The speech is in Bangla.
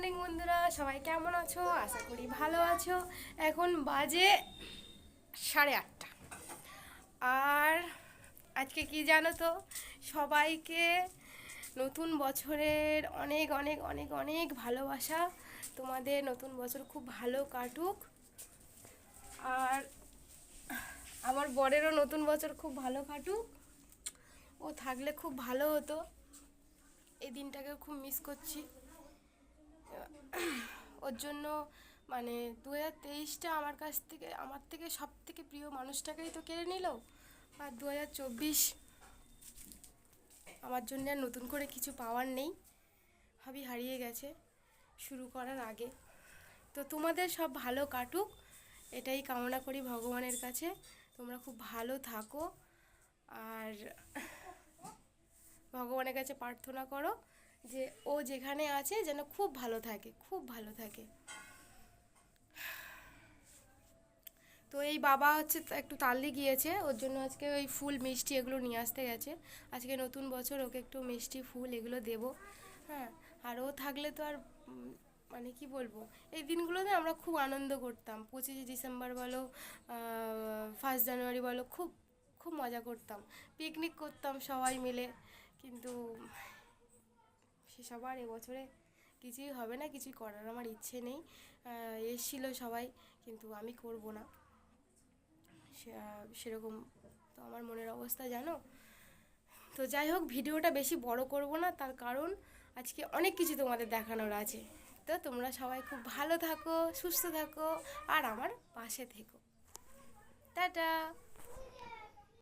মর্নিং বন্ধুরা, সবাই কেমন আছো? আশা করি ভালো আছো। এখন বাজে সাড়ে আটটা। আর আজকে কি জানো তো? সবাইকে নতুন বছরের অনেক অনেক অনেক অনেক ভালোবাসা। তোমাদের নতুন বছর খুব ভালো কাটুক। আর আমার বরেরও নতুন বছর খুব ভালো কাটুক। ও থাকলে খুব ভালো হতো। এই দিনটাকে খুব মিস করছি। ওর জন্য মানে দু হাজার তেইশটা আমার কাছ থেকে, আমার থেকে সব থেকে প্রিয় মানুষটাকেই তো কেড়ে নিল। আর দু হাজার চব্বিশ আমার জন্য আর নতুন করে কিছু পাওয়ার নেই। ভাবি হারিয়ে গেছে, শুরু করার আগে। তো তোমাদের সব ভালো কাটুক, এটাই কামনা করি ভগবানের কাছে। তোমরা খুব ভালো থাকো, আর ভগবানের কাছে প্রার্থনা করো। যে ও যেখানে আছে যেন খুব ভালো থাকে, খুব ভালো থাকে। তো এই বাবা হচ্ছে একটু তাল্লি গিয়েছে, ওর জন্য আজকে ওই ফুল মিষ্টি এগুলো নিয়ে আসতে গেছে। আজকে নতুন বছর ওকে একটু মিষ্টি ফুল এগুলো দেবো হ্যাঁ। আর ও থাকলে তো আর মানে কি বলব, এই দিনগুলোতে আমরা খুব আনন্দ করতাম। পঁচিশে ডিসেম্বর বলো ফার্স্ট জানুয়ারি বলো, খুব খুব মজা করতাম। পিকনিক করতাম সবাই মিলে, কিন্তু সেসব আর এবছরে কিছুই হবে না, কিছুই করার আমার ইচ্ছে নেই। এসছিল সবাই, কিন্তু আমি করব না। সেরকম তো আমার মনের অবস্থা, জানো? তো যাই হোক, ভিডিওটা বেশি বড় করব না, তার কারণ আজকে অনেক কিছু তোমাদের দেখানোর আছে। তো তোমরা সবাই খুব ভালো থাকো, সুস্থ থাকো, আর আমার পাশে থেকো। টাটা!